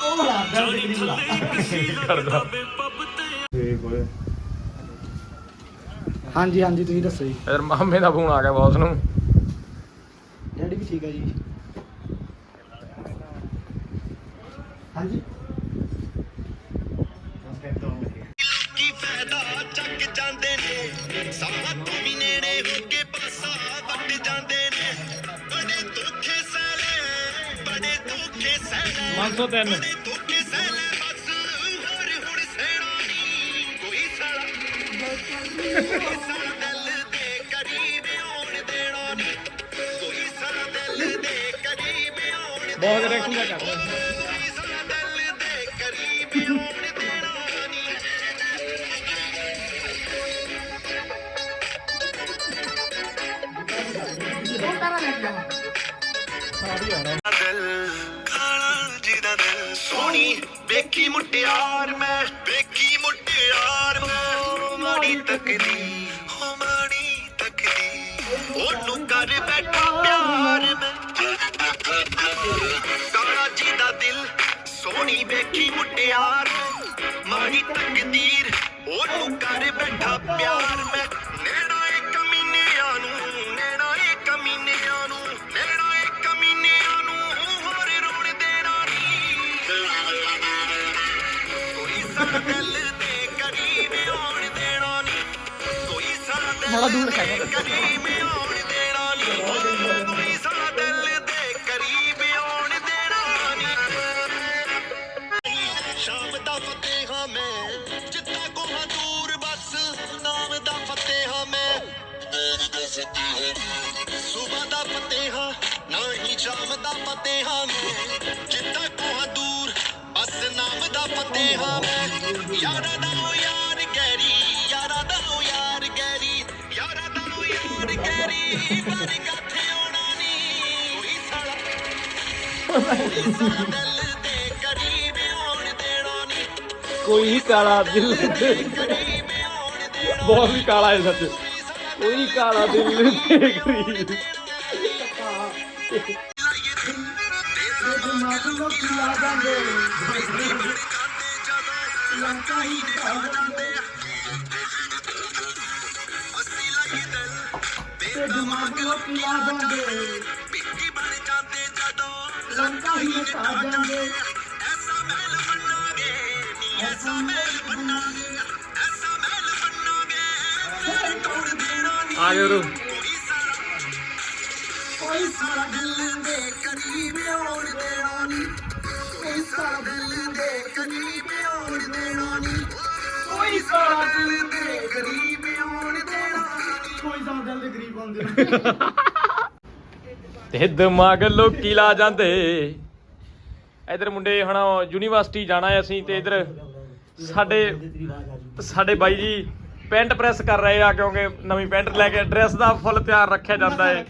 ਉਹ ਬਣਾ ਦਰਦ ਨਹੀਂ ਬੁਲਾ ਕਰਦਾ। ਹਾਂਜੀ ਹਾਂਜੀ ਤੁਸੀਂ ਦੱਸੋ ਜੀ। ਯਾਰ ਮਾਮੇ ਦਾ ਫੋਨ ਆ ਗਿਆ ਬੌਸ ਨੂੰ। ਡੈਡੀ ਵੀ ਠੀਕ ਹੈ ਜੀ। ਆਉਣ ਬਹੁਤ ਡਾਇਰੈਕਸ਼ਨ ਦਾ ਵੇਖੀ ਮੁਟਿਆਰ ਮੈਂ। ਵੇਖੀ ਮੁਟਿਆਰ ਮੈਂ। ਮਾੜੀ ਤੱਕਦੀ ਹੋ ਮਾੜੀ ਤੱਕਦੀ। ਉਹਨੂੰ ਕਰ ਬੈਠਾ ਪਿਆਰ ਮੈਂ। ਕਾਲਾ ਜਿਹਦਾ ਦਿਲ ਸੋਹਣੀ ਵੇਖੀ ਮੁਟਿਆਰ ਮਾੜੀ ਤਕਦੀਰ ਉਹਨੂੰ ਕਰ ਬੈਠਾ ਪਿਆਰ ਮੈਂ। ਕੋਹਾਂ ਦੂਰ ਬਸ, ਨਾਮ ਦਾ ਫਤਿਹ ਮੈਂ। ਸੁਬਾ ਦਾ ਫਤਿਹ ਹਾਂ ਨਾ ਹੀ ਸ਼ਾਮ ਦਾ ਫਤਿਹ ਮੈਂ। ਜਿੱਤਾ ਕੋਹਾ ਦੂਰ, ਬਸ ਨਾਮ ਦਾ ਫਤਿਹ ਮੈਂ। ਯਾਰਾਂ ਦਾ ਕੋਈ ਸਾਲਾ ਕੋਈ ਸਾਲਾ ਦਿਲ ਦੇ ਕਰੀਬ ਆਉਣ ਦੇਣਾ ਕੋਈ ਕਾਲਾ ਦਿਲ ਕਰੀਬ। ਆਉਣ ਬਹੁਤ ਹੀ ਕਾਲਾ ਹੈ ਸੱਚ ਕੋਈ ਦਿਲ ਤੇ ਗਰੀਬ ਪਿੱਕੀ ਬਣ ਜਾਂਦੇ ਜਦੋਂ ਲੰਕਾ ਹੀ ਮਿਟਾ ਜਾਂਦੇ। ਐਸਾ ਮਹਿਲ ਬਣਾਂਗੇ ਨੀ ਐਸਾ ਮਹਿਲ ਬਣਾਂਗੇ। ਐਸਾ ਮਹਿਲ ਬਣਾਂਗੇ ਫਿਰ ਤੋੜ ਦੇਣਾ ਨੀ। ਆ ਗਏ ਗਰੀਬ ਤੇ ਦਿਮਾਗ ਲੋਕੀ ਲਾ ਜਾਂਦੇ। ਇਧਰ ਮੁੰਡੇ ਹੁਣ ਯੂਨੀਵਰਸਿਟੀ ਜਾਣਾ ਹੈ ਅਸੀਂ ਤੇ ਇਧਰ ਸਾਡੇ ਸਾਡੇ ਬਾਈ ਜੀ ਪੈਂਟ ਪ੍ਰੈਸ ਕਰ ਰਹੇ ਆ ਕਿਉਂਕਿ ਨਵੀਂ ਪੈਂਟ ਲੈ ਕੇ ਡਰੈਸ ਦਾ ਫੁੱਲ ਤਿਆਰ ਰੱਖਿਆ ਜਾਂਦਾ ਹੈ।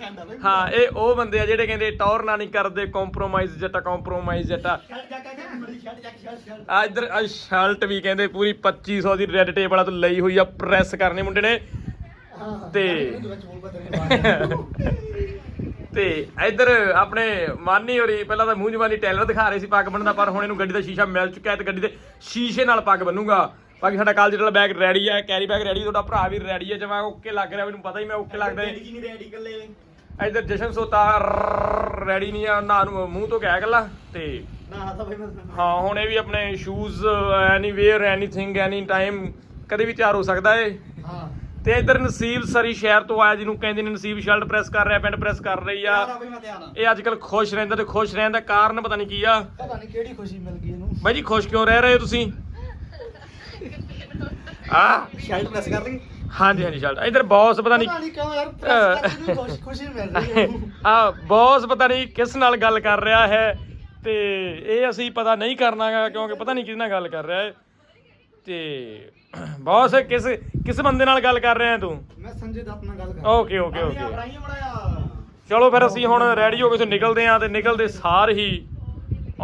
ਹਾਂ ਇਹ ਉਹ ਬੰਦੇ ਆ ਜਿਹੜੇ ਕਹਿੰਦੇ ਟੌਰ ਨਾ ਨਹੀਂ ਕਰਦੇ ਕੰਪਰੋਮਾਈਜ਼ ਜੱਟਾ ਕੰਪਰੋਮਾਈਜ਼ ਜੱਟਾ ਆ ਇਧਰ ਆ ਸ਼ਰਟ ਵੀ ਕਹਿੰਦੇ ਪੂਰੀ 2500 ਦੀ ਰੈੱਡ ਟੇਪ ਵਾਲਾ ਤੋਂ ਲਈ ਹੋਈ ਆ ਪ੍ਰੈਸ ਕਰਨੀ ਮੁੰਡੇ ਨੇ। ਤੇ ਤੇ ਇੱਧਰ ਆਪਣੇ ਮਾਨੀ ਹੋਰੀ ਪਹਿਲਾਂ ਤਾਂ ਮੂੰਹ ਜਵਾਨੀ ਟੈਲਰ ਦਿਖਾ ਰਹੇ ਸੀ ਪੱਗ ਬੰਨਣ ਦਾ ਪਰ ਹੁਣ ਇਹਨੂੰ ਗੱਡੀ ਦਾ ਸ਼ੀਸ਼ਾ ਮਿਲ ਚੁੱਕਾ ਹੈ ਤੇ ਗੱਡੀ ਦੇ ਸ਼ੀਸ਼ੇ ਨਾਲ ਪੱਗ ਬੰਨੂਗਾ। ਬਾਕੀ ਸਾਡਾ ਕਾਲਜ ਵਾਲਾ ਬੈਗ ਰੈਡੀ ਹੈ ਕੈਰੀ ਬੈਗ ਰੈਡੀ ਤੁਹਾਡਾ ਭਰਾ ਵੀ ਰੈਡੀ ਹੈ ਜਮਾ ਓਕੇ ਲੱਗ ਰਿਹਾ ਮੈਨੂੰ ਪਤਾ ਹੀ ਮੈਂ ਓਕੇ ਲੱਗਦਾ। ਹੈ ਇੱਧਰ ਜਸ਼ਨ ਸੋਤਾ ਰੈਡੀ ਨਹੀਂ ਆ ਨਾ ਨੂੰ ਮੂੰਹ ਤੋਂ ਕਹਿ ਗੱਲਾਂ ਤੇ ਹਾਂ ਹੁਣ ਇਹ ਵੀ ਆਪਣੇ shoes anyway anything any time ਕਦੇ ਵੀ ਤਿਆਰ ਹੋ ਸਕਦਾ ਹੈ ਹਾਂ। ਤੇ ਇੱਧਰ ਨਸੀਬ ਸਰੀ ਸ਼ਹਿਰ ਤੋਂ ਆਇਆ ਜਿਹਨੂੰ ਕਹਿੰਦੇ ਨੇ ਨਸੀਬ ਸ਼ਰਟ ਪ੍ਰੈਸ ਕਰ ਰਿਹਾ ਪੈਂਟ ਪ੍ਰੈਸ ਕਰ ਰਹੀ ਆ। ਇਹ ਅੱਜ ਕੱਲ ਖੁਸ਼ ਰਹਿੰਦਾ ਤੇ ਖੁਸ਼ ਰਹਿਣ ਦਾ ਕਾਰਨ ਪਤਾ ਨਹੀਂ ਕੀ ਆ। ਪਤਾ ਨਹੀਂ ਕਿਹੜੀ ਖੁਸ਼ੀ ਮਿਲ ਗਈ ਇਹਨੂੰ। ਬਾਈ ਜੀ ਖੁਸ਼ ਕਿਉਂ ਰਹਿ ਰਹੇ ਹੋ ਤੁਸੀਂ? ਆ। ਸ਼ਰਟ ਪ੍ਰੈਸ ਕਰ ਲਈ ਹਾਂਜੀ ਹਾਂਜੀ ਸ਼ਰਟ ਇੱਧਰ ਬੌਸ ਪਤਾ ਨਹੀਂ ਪਤਾ ਨਹੀਂ ਕਿਉਂ ਯਾਰ ਪ੍ਰੈਸ ਕਰਕੇ ਨੂੰ ਖੁਸ਼- ਖੁਸ਼ੀ ਮਿਲ ਰਹੀ ਹੈ। ਆ ਬੌਸ ਪਤਾ ਨਹੀਂ ਕਿਸ ਨਾਲ ਗੱਲ ਕਰ ਰਿਹਾ ਹੈ ਤੇ ਇਹ ਅਸੀਂ ਪਤਾ ਨਹੀਂ ਕਰਨਾਗਾ ਕਿਉਂਕਿ ਪਤਾ ਨਹੀਂ ਕਿਸ ਨਾਲ ਗੱਲ ਕਰ ਰਿਹਾ ਹੈ। ਤੇ ਬੌਸ ਕਿਸ ਕਿਸ ਬੰਦੇ ਨਾਲ ਗੱਲ ਕਰ ਰਿਹਾ ਹੈ ਤੂੰ? ਮੈਂ ਸੰਜੇ ਦੱਤ ਨਾਲ ਗੱਲ ਕਰ ਓਕੇ ਓਕੇ ਓਕੇ। ਬੜਾਇਆ ਚਲੋ ਫਿਰ ਅਸੀਂ ਹੁਣ ਰੈਡੀ ਹੋ ਕੇ ਤੋਂ ਨਿਕਲਦੇ ਆਂ ਤੇ ਨਿਕਲਦੇ ਸਾਰ ਹੀ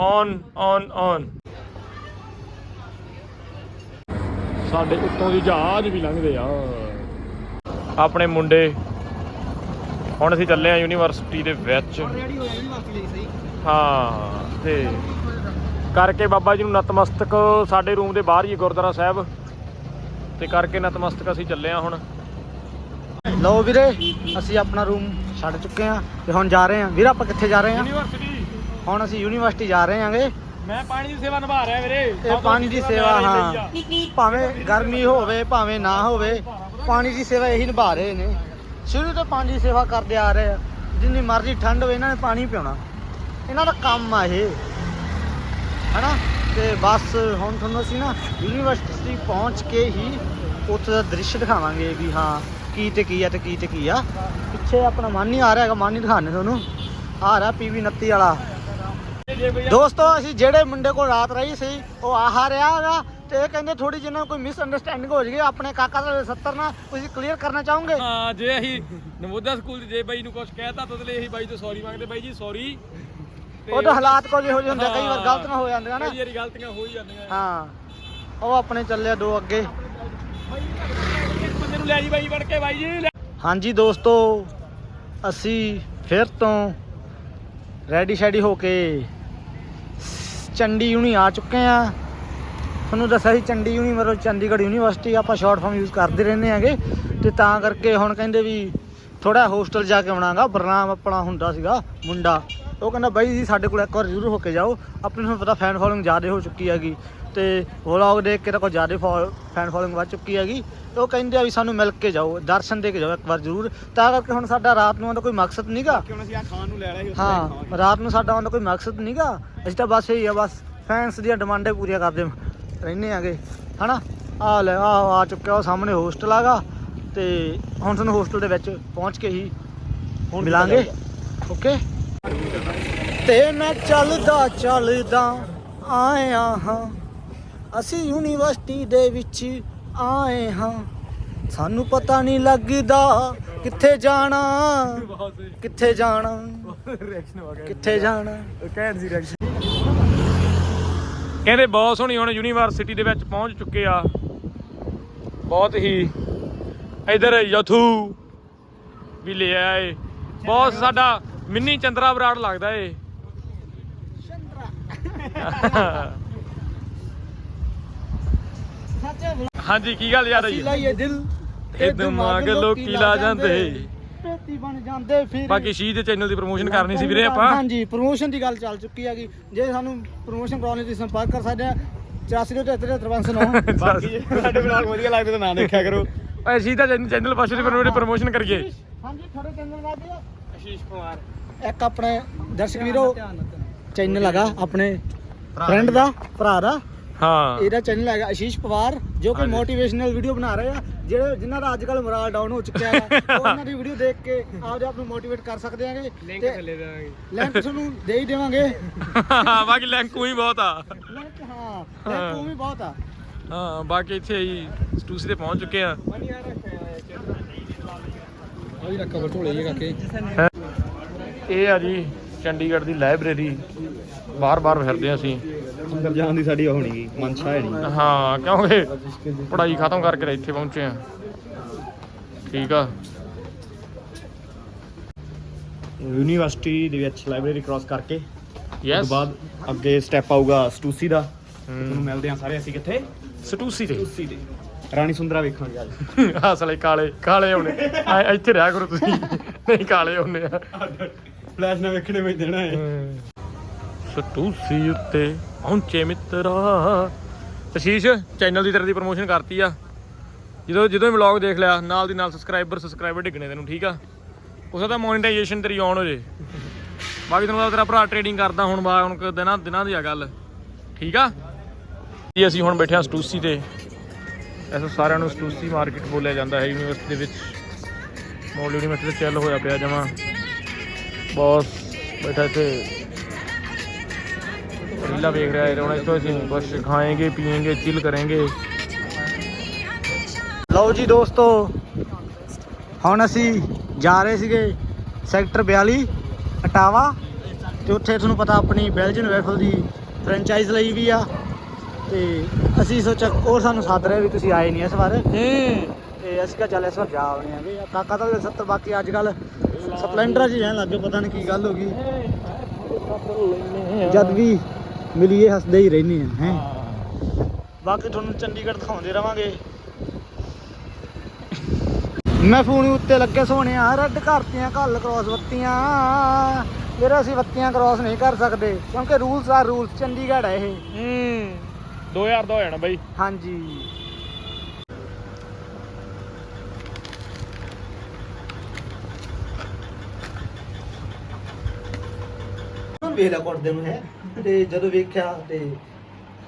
ਔਨ ਔਨ ਔਨ ਸਾਡੇ ਉੱਤੋਂ ਦੀ ਜਹਾਜ਼ ਵੀ ਲੰਘਦੇ ਆ। ਆਪਣੇ ਮੁੰਡੇ ਹੁਣ ਅਸੀਂ ਚੱਲੇ ਆ ਯੂਨੀਵਰਸਿਟੀ ਦੇ ਵਿੱਚ। ਰੈਡੀ ਲਈ ਸਹੀ? ਹਾਂ ਤੇ ਕਰਕੇ ਬਾਬਾ ਜੀ ਨੂੰ ਨਤਮਸਤਕ ਸਾਡੇ ਰੂਮ ਦੇ ਬਾਹਰ ਹੀ ਗੁਰਦੁਆਰਾ ਸਾਹਿਬ। ਤੇ ਕਰਕੇ ਨਤਮਸਤਕ ਅਸੀਂ ਚੱਲੇ ਆ ਹੁਣ। ਲਓ ਵੀਰੇ ਅਸੀਂ ਆਪਣਾ ਰੂਮ ਛੱਡ ਚੁੱਕੇ ਆ ਤੇ ਹੁਣ ਜਾ ਰਹੇ ਆ ਵੀਰ ਆਪਾਂ ਕਿੱਥੇ ਜਾ ਰਹੇ ਆ ਯੂਨੀਵਰਸਿਟੀ ਹੁਣ ਅਸੀਂ ਯੂਨੀਵਰਸਿਟੀ ਜਾ ਰਹੇ ਆਂਗੇ ਮੈਂ ਪਾਣੀ ਦੀ ਸੇਵਾ ਨਿਭਾ ਰਿਹਾ ਵੀਰੇ। ਇਹ ਪਾਣੀ ਦੀ ਸੇਵਾ ਹਾਂ ਭਾਵੇਂ ਗਰਮੀ ਹੋਵੇ ਭਾਵੇਂ ਨਾ ਹੋਵੇ ਪਾਣੀ ਦੀ ਸੇਵਾ ਇਹੀ ਨਿਭਾ ਰਹੇ ਨੇ। ਸ਼ੁਰੂ ਤੋਂ ਪਾਣੀ ਦੀ ਸੇਵਾ ਕਰਦੇ ਆ ਰਹੇ ਆ। ਜਿੰਨੀ ਮਰਜ਼ੀ ਠੰਡ ਹੋਵੇ ਇਹਨਾਂ ਨੇ ਪਾਣੀ ਪਿਉਣਾ। ਇਹਨਾਂ ਦਾ ਕੰਮ ਆ ਇਹ। ਹਨਾ? ਤੇ ਬਸ ਹੁਣ ਤੁਹਾਨੂੰ ਅਸੀਂ ਨਾ ਯੂਨੀਵਰਸਿਟੀ ਪਹੁੰਚ ਕੇ ਹੀ ਉੱਥੇ ਦਾ ਦ੍ਰਿਸ਼ ਦਿਖਾਵਾਂਗੇ ਵੀ ਹਾਂ, ਕੀ ਤੇ ਕੀ ਆ ਤੇ ਕੀ ਤੇ ਕੀ ਆ। ਪਿੱਛੇ ਆਪਣਾ ਮਾਨੀ ਆ ਰਿਹਾ ਹੈਗਾ, ਮਾਨੀ ਦਿਖਾਣੇ ਤੁਹਾਨੂੰ। ਆ ਰਿਹਾ ਪੀਵੀ 29 ਵਾਲਾ। ਦੋਸਤੋ, ਅਸੀਂ ਜਿਹੜੇ ਮੁੰਡੇ ਕੋਲ ਰਾਤ ਰਹੀ ਸੀ, ਉਹ ਆਹ ਰਿਹਾ ਹੈਗਾ ਤੇ ਇਹ ਕਹਿੰਦੇ ਥੋੜੀ ਜਿਹੀ ਨਾ ਕੋਈ ਮਿਸ ਅੰਡਰਸਟੈਂਡਿੰਗ ਹੋ ਜੇਗੀ। ਆਪਣੇ ਕਾਕਾ ਦਾ 70 ਨਾ ਤੁਸੀਂ ਕਲੀਅਰ ਕਰਨਾ ਚਾਹੋਗੇ? ਹਾਂ, ਜੇ ਅਸੀਂ ਨਵੋਦਿਆ ਸਕੂਲ 'ਚ ਜੇ ਬਾਈ ਨੂੰ ਕੁਝ ਕਹਿਤਾ, ਤਾਂ ਉਹਦੇ ਲਈ ਅਸੀਂ ਬਾਈ ਤੋਂ ਸੌਰੀ ਮੰਗਦੇ। ਬਾਈ ਜੀ ਸੌਰੀ ਉਹ ਤਾਂ ਹਾਲਾਤ ਕੁਝ ਇਹੋ ਜਿਹੇ ਹੁੰਦੇ ਆ, ਕਈ ਵਾਰ ਗਲਤ ਨਾ ਹੋ ਜਾਂਦੀਆਂ ਨਾ। ਕਈ ਵਾਰੀ ਗਲਤੀਆਂ ਹੋ ਹੀ ਜਾਂਦੀਆਂ ਹਾਂ ਉਹ ਆਪਣੇ ਚੱਲੇ ਦੋ ਅੱਗੇ। ਇੱਕ ਬੰਦੇ ਨੂੰ ਲੈ ਜੀ ਬਾਈ ਵੜ ਕੇ ਬਾਈ ਜੀ ਲੈ- ਹਾਂਜੀ ਦੋਸਤੋ ਅਸੀਂ ਫਿਰ ਤੋਂ ਰੈਡੀ ਸ਼ੈਡੀ ਹੋ ਕੇ ਚੰਡੀ ਯੂਨੀ ਆ ਚੁੱਕੇ ਆ। ਤੁਹਾਨੂੰ ਦੱਸਿਆ ਸੀ ਚੰਡੀ ਯੂਨੀ ਮਤਲਬ ਚੰਡੀਗੜ੍ਹ ਯੂਨੀਵਰਸਿਟੀ ਆਪਾਂ ਸ਼ਾਰਟ ਫਾਰਮ ਯੂਜ਼ ਕਰਦੇ ਰਹਿੰਦੇ ਆਂਗੇ। ਤੇ ਤਾਂ ਕਰਕੇ ਹੁਣ ਕਹਿੰਦੇ ਵੀ ਥੋੜਾ ਹੋਸਟਲ ਜਾ ਕੇ ਆਉਣਾਗਾ ਬਰਨਾਮ ਆਪਣਾ ਹੁੰਦਾ ਸੀਗਾ ਮੁੰਡਾ। ਉਹ ਕਹਿੰਦਾ ਬਾਈ ਜੀ ਸਾਡੇ ਕੋਲ ਇੱਕ ਵਾਰ ਜ਼ਰੂਰ ਹੋ ਕੇ ਜਾਓ। ਆਪਣੇ ਨੂੰ ਪਤਾ ਫੈਨ ਫੋਲੋਇੰਗ ਜ਼ਿਆਦਾ ਹੋ ਚੁੱਕੀ ਹੈਗੀ। ਤੇ ਵਲੌਗ ਦੇਖ ਕੇ ਤਾਂ ਕੋਈ ਜ਼ਿਆਦਾ ਫੈਨ ਫੋਲੋਇੰਗ ਵੱਧ ਚੁੱਕੀ ਹੈਗੀ। ਉਹ ਕਹਿੰਦੇ ਆ ਵੀ ਸਾਨੂੰ ਮਿਲ ਕੇ ਜਾਓ ਦਰਸ਼ਨ ਦੇ ਕੇ ਜਾਓ ਇੱਕ ਵਾਰ ਜ਼ਰੂਰ। ਤਾਂ ਕਰਕੇ ਹੁਣ ਸਾਡਾ ਰਾਤ ਨੂੰ ਆਉਣ ਦਾ ਕੋਈ ਮਕਸਦ ਨਹੀਂਗਾ ਕਿਉਂ ਅਸੀਂ ਆ ਖਾਣ ਨੂੰ ਲੈ ਲਿਆ ਸੀ ਹਾਂ ਰਾਤ ਨੂੰ ਸਾਡਾ ਆਉਣ ਦਾ ਕੋਈ ਮਕਸਦ ਨਹੀਂਗਾ ਅਸੀਂ ਤਾਂ ਬਸ ਇਹੀ ਆ ਬਸ ਫੈਨਸ ਦੀਆਂ ਡਿਮਾਂਡਾਂ ਪੂਰੀਆਂ ਕਰਦੇ ਰਹਿੰਦੇ ਆਗੇ ਹਨਾ? ਆ ਲੈ ਆ ਆ ਚੁੱਕਿਆ ਉਹ ਸਾਹਮਣੇ ਹੋਸਟਲ ਆਗਾ ਤੇ ਹੁਣ ਤੁਹਾਨੂੰ ਹੋਸਟਲ ਦੇ ਵਿੱਚ ਪਹੁੰਚ ਕੇ ਹੀ ਮਿਲਾਂਗੇ। ਓਕੇ ਤੇ ਮੈਂ ਚੱਲਦਾ ਚੱਲਦਾ ਆਇਆ ਹਾਂ। ਅਸੀਂ ਯੂਨੀਵਰਸਿਟੀ ਦੇ ਵਿੱਚ ਆਏ ਹਾਂ। ਸਾਨੂੰ ਪਤਾ ਨਹੀਂ ਲੱਗਦਾ ਕਿੱਥੇ ਜਾਣਾ ਕਿੱਥੇ ਜਾਣਾ ਰਿਐਕਸ਼ਨ ਹੋ ਗਿਆ। ਕਿੱਥੇ ਜਾਣਾ। ਕਹਿਣ ਸੀ ਰਿਐਕਸ਼ਨ ਕਹਿੰਦੇ ਬੌਸ ਹੁਣੀ ਹੁਣ ਯੂਨੀਵਰਸਿਟੀ ਦੇ ਵਿੱਚ ਪਹੁੰਚ ਚੁੱਕੇ ਆ। ਬਹੁਤ ਹੀ ਇਧਰ ਯਥੂ ਵੀ ਲੈ ਆਏ। ਬਹੁਤ ਸਾਡਾ ਮਿੰਨੀ ਚੰਦਰਾ ਬਰਾੜ ਲੱਗਦਾ ਏ। ਹਾਂਜੀ ਕੀ ਗੱਲ ਯਾਰ ਅਸੀਂ ਜੀ? ਲਾਈਏ ਦਿਲ ਇਹ ਦਿਮਾਗ ਲੋਕੀ ਲਾ ਜਾਂਦੇ। ਪੇਤੀ ਬਣ ਜਾਂਦੇ ਫਿਰ। ਬਾਕੀ ਸ਼ੀਹ ਦੇ ਚੈਨਲ ਦੀ ਪ੍ਰੋਮੋਸ਼ਨ ਕਰਨੀ ਸੀ ਵੀਰੇ ਆਪਾਂ। ਹਾਂਜੀ ਪ੍ਰੋਮੋਸ਼ਨ ਦੀ ਗੱਲ ਚੱਲ ਚੁੱਕੀ ਹੈਗੀ। ਜੇ ਸਾਨੂੰ ਪ੍ਰੋਮੋਸ਼ਨ ਕਰਾਉਣ ਲਈ ਤੁਸੀਂ ਸੰਪਰਕ ਕਰ ਸਕਦੇ ਆ 8473 ਬਾਕੀ ਸਾਡੇ ਬਲੌਗ ਵਧੀਆ ਲੱਗਦੇ ਤਾਂ ਨਾ ਦੇਖਿਆ ਕਰੋ। ਓਏ ਸ਼ੀਹ ਦਾ ਚੈਨਲ ਪਾਸੇ ਦੀ ਪ੍ਰੋਮੋਸ਼ਨ ਕਰੀਏ। ਹਾਂਜੀ ਤੁਹਾਡੇ ਚੈਨਲ ਦਾ ਅਸ਼ੀਸ਼ ਕੁਮਾਰ। ਇੱਕ ਆਪਣੇ ਦਰਸ਼ਕ ਵੀਰੋ ਚੈਨਲ ਹੈਗਾ ਆਪਣੇ ਫਰੈਂਡ ਦਾ ਭਰਾ ਦਾ। ਹਾਂ। ਇਹਦਾ ਚੈਨਲ ਹੈਗਾ ਆਸ਼ੀਸ਼ ਪਵਾਰ ਜੋ ਕਿ। ਮੋਟੀਵੇਸ਼ਨਲ ਵੀਡੀਓ ਬਣਾ ਰਹੇ ਆ। ਜਿਹੜੇ ਜਿਨ੍ਹਾਂ ਦਾ ਅੱਜ ਕੱਲ ਮੋਰਲ ਡਾਊਨ ਹੋ ਚੁੱਕਿਆ ਹੈ ਉਹ ਉਹਨਾਂ ਦੀ ਵੀਡੀਓ ਦੇਖ ਕੇ ਆਪਦੇ ਆਪ ਨੂੰ ਮੋਟੀਵੇਟ ਕਰ ਸਕਦੇ ਆਂਗੇ। ਲਿੰਕ ਥੱਲੇ ਦੇਵਾਂਗੇ। ਲਿੰਕ ਤੁਹਾਨੂੰ ਦੇ ਹੀ ਦੇਵਾਂਗੇ। ਬਾਕੀ ਲਿੰਕ ਹੀ ਬਹੁਤ ਆ। ਲਿੰਕ ਹਾਂ ਲਿੰਕ ਉਹ ਵੀ ਬਹੁਤ ਆ। ਹਾਂ ਬਾਕੀ ਇੱਥੇ ਹੀ ਸਟੂਸੀ ਤੇ ਪਹੁੰਚ ਚੁੱਕੇ ਆ। ਮਨੀ ਯਾਰ ਉਹ ਵੀ ਰੱਖਾ ਬਟੋਲੇ ਜੇ ਕਾਕੇ ਇਹ ਆ ਜੀ ਚੰਡੀਗੜ੍ਹ ਦੀ ਲਾਇਬ੍ਰੇਰੀ ਬਾਰ-ਬਾਰ ਫਿਰਦੇ ਆ ਅਸੀਂ। ਅੰਦਰ ਜਾਣ ਦੀ ਸਾਡੀ ਉਹ ਨਹੀਂ ਮਨਸ਼ਾ ਹੈ ਨਹੀਂ ਹਾਂ ਕਿਉਂਕਿ ਪੜ੍ਹਾਈ ਖਤਮ ਕਰਕੇ ਇੱਥੇ ਪਹੁੰਚੇ ਆ ਠੀਕ ਆ। ਯੂਨੀਵਰਸਿਟੀ ਦੇ ਵਿੱਚ ਲਾਇਬ੍ਰੇਰੀ ਕ੍ਰਾਸ ਕਰਕੇ ਉਸ ਯੈਸ ਤੋਂ ਬਾਅਦ ਅੱਗੇ ਸਟੈਪ ਆਊਗਾ ਸਟੂਸੀ ਦਾ। ਤੁਹਾਨੂੰ ਮਿਲਦੇ ਆ ਸਾਰੇ ਅਸੀਂ ਕਿੱਥੇ? ਸਟੂਸੀ ਤੇ ਸਟੂਸੀ ਦੇ। ਰਾਣੀ ਸੁੰਦਰਾ ਵੇਖਾਂਗੇ ਅੱਜ। ਅਸਲੇ ਕਾਲੇ ਕਾਲੇ ਹੋਣੇ। ਇੱਥੇ ਰਿਹਾ ਕਰੋ ਤੁਸੀਂ। ਨਹੀਂ ਕਾਲੇ ਹੋਣੇ ਆ। ਫਲੈਸ਼ ਨਾ ਵੇਖਣੇ ਵਿੱਚ ਦੇਣਾ ਹੈ ਸਟੂਸੀ ਉੱਤੇ ਪਹੁੰਚੇ ਮਿੱਤਰਾ। ਅਸ਼ੀਸ਼ ਚੈਨਲ ਦੀ ਤਰ੍ਹਾਂ ਦੀ ਪ੍ਰੋਮੋਸ਼ਨ ਕਰਤੀ ਆ। ਜਦੋਂ ਜਦੋਂ ਵਲੌਗ ਦੇਖ ਲਿਆ, ਨਾਲ ਦੀ ਨਾਲ ਸਬਸਕ੍ਰਾਈਬਰ ਸਬਸਕ੍ਰਾਈਬਰ ਡਿੱਗਣੇ ਤੈਨੂੰ, ਠੀਕ ਆ? ਉਸੇ ਦਾ ਮੋਨੇਟਾਈਜੇਸ਼ਨ ਤੇਰੀ ਆਨ ਹੋ ਜੇ। ਬਾਕੀ ਤੈਨੂੰ ਪਤਾ ਤੇਰਾ ਭਰਾ ਟ੍ਰੇਡਿੰਗ ਕਰਦਾ ਹੁਣ, ਬਾ ਹੁਣ ਦਿਨਾਂ ਦਿਨਾਂ ਦੀ ਆ ਗੱਲ। ਠੀਕ ਆ? ਜੀ, ਅਸੀਂ ਹੁਣ ਬੈਠੇ ਆ ਸਟੂਸੀ ਤੇ। ਐਸਾ ਸਾਰਿਆਂ ਨੂੰ ਸਟੂਸੀ ਮਾਰਕੀਟ ਬੋਲਿਆ ਜਾਂਦਾ ਹੈ, ਯੂਨੀਵਰਸਿਟੀ ਦੇ ਵਿੱਚ। ਮੋਲ ਯੂਨੀਵਰਸਿਟੀ ਤੇ ਚੱਲ ਹੋਇਆ ਪਿਆ ਜਮਾ। ਬੌਸ ਬੈਠਾ ਇੱਥੇ। ਰੀਲਾ ਵੇਖ ਰਿਹਾ ਹੈ ਹੁਣ ਇੱਥੋਂ ਅਸੀਂ ਕੁਛ ਖਾਏਂਗੇ ਪੀਏਂਗੇ ਚਿਲ ਕਰਾਂਗੇ। ਲਓ ਜੀ ਦੋਸਤੋ ਹੁਣ ਅਸੀਂ ਜਾ ਰਹੇ ਸੀਗੇ ਸੈਕਟਰ 42 ਅਟਾਵਾ। ਤੇ ਉੱਥੇ ਤੁਹਾਨੂੰ ਪਤਾ ਆਪਣੀ ਬੈਲਜੀਅਨ ਵੈਫਲ ਦੀ ਫਰੈਂਚਾਈਜ਼ ਲਈ ਵੀ ਆ। ਤੇ ਅਸੀਂ ਸੋਚਿਆ ਉਹ ਸਾਨੂੰ ਸੱਦ ਰਹੇ ਵੀ ਤੁਸੀਂ ਆਏ ਨਹੀਂ ਇਸ ਵਾਰ। ਹੂੰ। ਤੇ ਅਸੀਂ ਕਿਹਾ ਚੱਲ ਇਸ ਵਾਰ ਜਾ ਆਉਣੇ ਆਗੇ ਕਾਕਾ ਤਾਂ 70 ਬਾਕੀ ਅੱਜ ਕੱਲ ਸਪਲੈਂਡਰ 'ਚ ਰਹਿਣ ਲੱਗੇ ਪਤਾ ਨਹੀਂ ਕੀ ਗੱਲ ਹੋ ਗਈ। ਜਦ ਵੀ ਮਿਲੀਏ ਹੱਸਦੇ ਹੀ ਰਹਿੰਦੇ ਆ ਹੈ। ਬਾਕੀ ਤੁਹਾਨੂੰ ਚੰਡੀਗੜ੍ਹ ਦਿਖਾਉਂਦੇ ਰਵਾਂਗੇ। ਮੈਂ ਫੋਨ ਉੱਤੇ ਲੱਗੇ ਸੋਹਣਿਆ ਰੈੱਡ ਕਰਤੀਆਂ ਕੱਲ ਕ੍ਰਾਸ ਬੱਤੀਆਂ ਫਿਰ ਅਸੀਂ ਬੱਤੀਆਂ ਕ੍ਰਾਸ ਨਹੀਂ ਕਰ ਸਕਦੇ ਕਿਉਂਕਿ ਰੂਲਸ ਆ ਰੂਲਸ ਚੰਡੀਗੜ੍ਹ ਹੈ ਇਹ। ਹੂੰ। 2000 ਦਾ ਹੋ ਜਾਣਾ ਬਾਈ। ਹਾਂਜੀ। ਵੇਖ ਲਿਆ ਕੁੱਟਦੇ ਨੂੰ ਹੈ। ਤੇ ਜਦੋਂ ਵੇਖਿਆ ਤੇ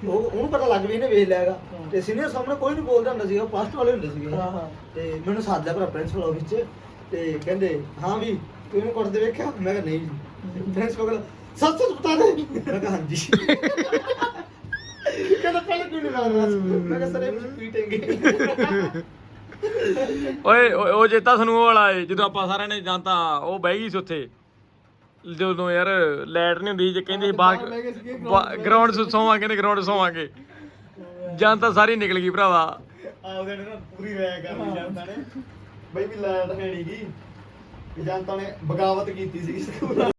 ਉਹ ਉਹਨੂੰ ਪਤਾ ਲੱਗ ਵੀ ਇਹਨੇ ਵੇਖ ਲਿਆਗਾ ਤੇ ਸੀਨੀਅਰ ਸਾਹਮਣੇ ਕੋਈ ਨਹੀਂ ਬੋਲਦਾ ਹੁੰਦਾ ਸੀਗਾ ਫਸਟ ਵਾਲੇ ਹੁੰਦੇ ਸੀਗੇ। ਤੇ ਮੈਨੂੰ ਸਾਥ ਲਿਆ ਭਰਾ ਪ੍ਰਿੰਸੀਪਲ ਆਫਿਸ 'ਚ ਤੇ ਕਹਿੰਦੇ ਹਾਂ ਵੀ ਤੂੰ ਇਹਨੂੰ ਕੁੱਟਦੇ ਵੇਖਿਆ? ਮੈਂ ਕਿਹਾ ਨਹੀਂ ਜੀ। ਪ੍ਰਿੰਸੀਪਲ ਕਹਿੰਦਾ ਸੱਚ ਸੱਚ ਬਤਾ ਦੇ ਮੈਂ ਕਿਹਾ ਹਾਂਜੀ। ਕਹਿੰਦਾ ਪਹਿਲਾਂ ਕਿਉਂ ਨਹੀਂ ਮਾਰਨਾ ਮੈਂ ਕਿਹਾ ਸਰ ਇਹ ਮੈਨੂੰ ਪੀਟेंगे ਓਏ ਓਏ, ਉਹ ਚੇਤਾ ਤੁਹਾਨੂੰ ਉਹ ਵਾਲਾ ਏ ਜਦੋਂ ਆਪਾਂ ਸਾਰਿਆਂ ਨੇ ਜਾਂ ਤਾਂ ਉਹ ਬਹਿ ਗਈ ਸੀ ਉੱਥੇ। ਜਦੋਂ ਯਾਰ ਲਾਈਟ ਨਹੀਂ ਹੁੰਦੀ ਜੇ ਕਹਿੰਦੇ ਸੀ ਬਾਹਰ ਗਰਾਊਂਡ ਸੌਵਾਂਗੇ ਨੇ ਗਰਾਊਂਡ ਸੌਵਾਂਗੇ। ਜਾਂ ਤਾਂ ਸਾਰੀ ਨਿਕਲ ਗਈ ਭਰਾਵਾ। ਆਪਦੇ ਨੇ ਨਾ ਪੂਰੀ ਰਾਇ ਕਰ ਲਈ ਜਨਤਾ ਨੇ। ਬਈ ਵੀ ਲੈਟ ਹੈ ਨੀ ਗੀ। ਵੀ ਜਨਤਾ ਨੇ ਬਗਾਵਤ ਕੀਤੀ ਸੀ ਸਕੂਲ